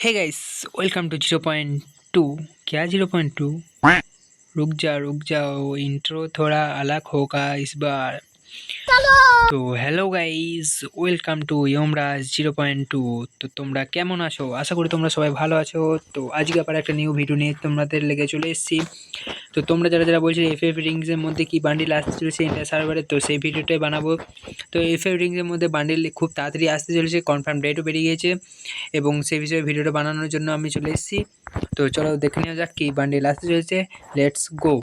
hey guys welcome to zero point two क्या zero point two रुक जा रुक जाओ इंट्रो थोड़ा अलग होगा इस बार তো hello guys welcome to Yamraj zero point two তো তোমরা কেমন আছো? আশা করি তোমরা সবাই ভালো আছো। তো আজকে আবার একটা নিউ ভিডিও নিয়ে তোমাদের লেগে চলে এসেছি। তো তোমরা যারা যারা বলছো এফ এফ রিংসের মধ্যে কি বান্ডিল আসতে চলেছে ইন্ডিয়া সার্ভারে তো সেই ভিডিওটাই বানাবো। তো এফ এফ রিংসের মধ্যে বান্ডিল খুব তাড়াতাড়ি আসতে চলেছে কনফার্ম ডেটও বেরিয়ে গিয়েছে। এবং সেই বিষয়ে ভিডিওটা বানানোর জন্য আমি চলে এসেছি। তো চলো দেখে নেওয়া যাক কি বান্ডিল আসতে চলেছে। লেটস গো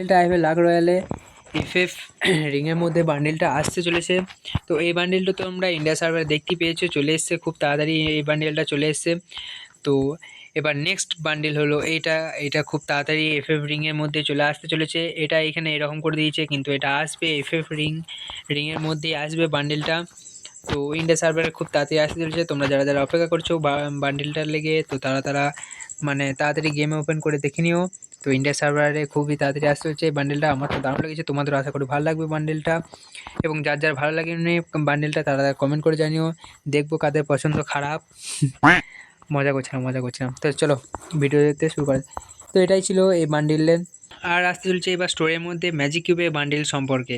বান্ডিলটা আসবে লাখ রয়্যালে এফএফ রিংয়ের মধ্যে বান্ডিলটা আসতে চলেছে। তো এই বান্ডিলটা তোমরা ইন্ডিয়া সার্ভারে দেখতে পেয়েছ, চলে এসছে, খুব তাড়াতাড়ি এই বান্ডিলটা চলে এসছে। তো এবার নেক্সট বান্ডিল হলো, এইটা এটা খুব তাড়াতাড়ি এফএফ রিংয়ের মধ্যে চলে আসতে চলেছে। এটা এখানে এরকম করে দিয়েছে, কিন্তু এটা আসবে এফএফ রিং রিংয়ের মধ্যেই আসবে বান্ডিলটা তো ইন্ডিয়া সার্ভারে খুব তাড়াতাড়ি আসতে চলেছে। তোমরা যারা যারা অপেক্ষা করছ বান্ডিলটার লেগে, তো তারা তারা মানে তাড়াতাড়ি গেম ওপেন করে দেখে নিও। তো ইন্ডিয়া সার্ভারে খুবই তাড়াতাড়ি আসতে হচ্ছে। এই বান্ডেলটা আমার তো দারুণ লেগেছে তোমাদের আশা করি ভালো লাগবে বান্ডেলটা এবং যার যার ভালো লাগেনি বান্ডেলটা তারা কমেন্ট করে জানিও। দেখব কাদের পছন্দ খারাপ। মজা করছিলাম মজা করছিলাম। তো চলো ভিডিও দেখতে শুরু করে তো এটাই ছিল এই বান্ডিলের আর আসতে চলছে এবার স্টোরের মধ্যে ম্যাজিক কিউবের বান্ডিল সম্পর্কে।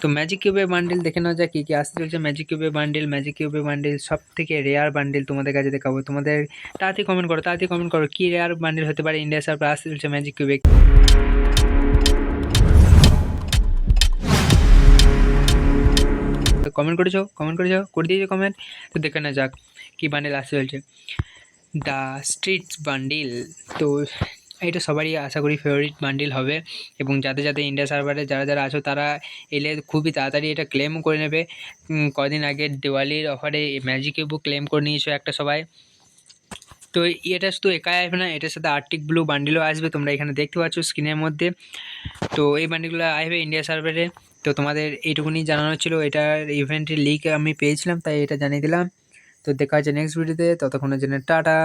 তো ম্যাজিক কিউবের বান্ডিল দেখে নেওয়া যাক কী কী আসতে চলছে। ম্যাজিক কিউবের বান্ডিল ম্যাজিক কিউবের বান্ডিল সব থেকে রেয়ার বান্ডিল তোমাদের কাছে দেখাবো। তোমাদের তাড়াতাড়ি কমেন্ট করো, তাড়াতাড়ি কমেন্ট করো, কী রেয়ার বান্ডিল হতে পারে ইন্ডিয়া সার্ভার আসতে চলছে ম্যাজিক কিউবে কমেন্ট করেছ? কমেন্ট করেছ? করে দিয়েছ কমেন্ট তো দেখে না যাক কী বান্ডিল আসতে চলছে। দ্য স্ট্রিটস বান্ডিল তো এটা সবারই আশা করি ফেভারিট বান্ডিল হবে এবং যাতে যাতে ইন্ডিয়া সার্ভারে যারা যারা আছো তারা এলে খুবই তাড়াতাড়ি এটা ক্লেম করে নেবে। কদিন আগে দিওয়ালির অফারে ম্যাজিক বুক ক্লেম করে নিয়েছো একটা সবাই। তো এটা শুধু একাই আসবে না, এটার সাথে আর্টিক ব্লু বান্ডিলও আসবে, তোমরা এখানে দেখতে পাচ্ছ স্ক্রিনের মধ্যে। তো এই বান্ডিলগুলো আসবে ইন্ডিয়া সার্ভারে তো তোমাদের এইটুকুনি জানানো ছিল এটার ইভেন্টের লিক আমি পেয়েছিলাম, তাই এটা জানিয়ে দিলাম। তো দেখা হচ্ছে নেক্সট ভিডিওতে ততক্ষণের জন্য টাটা।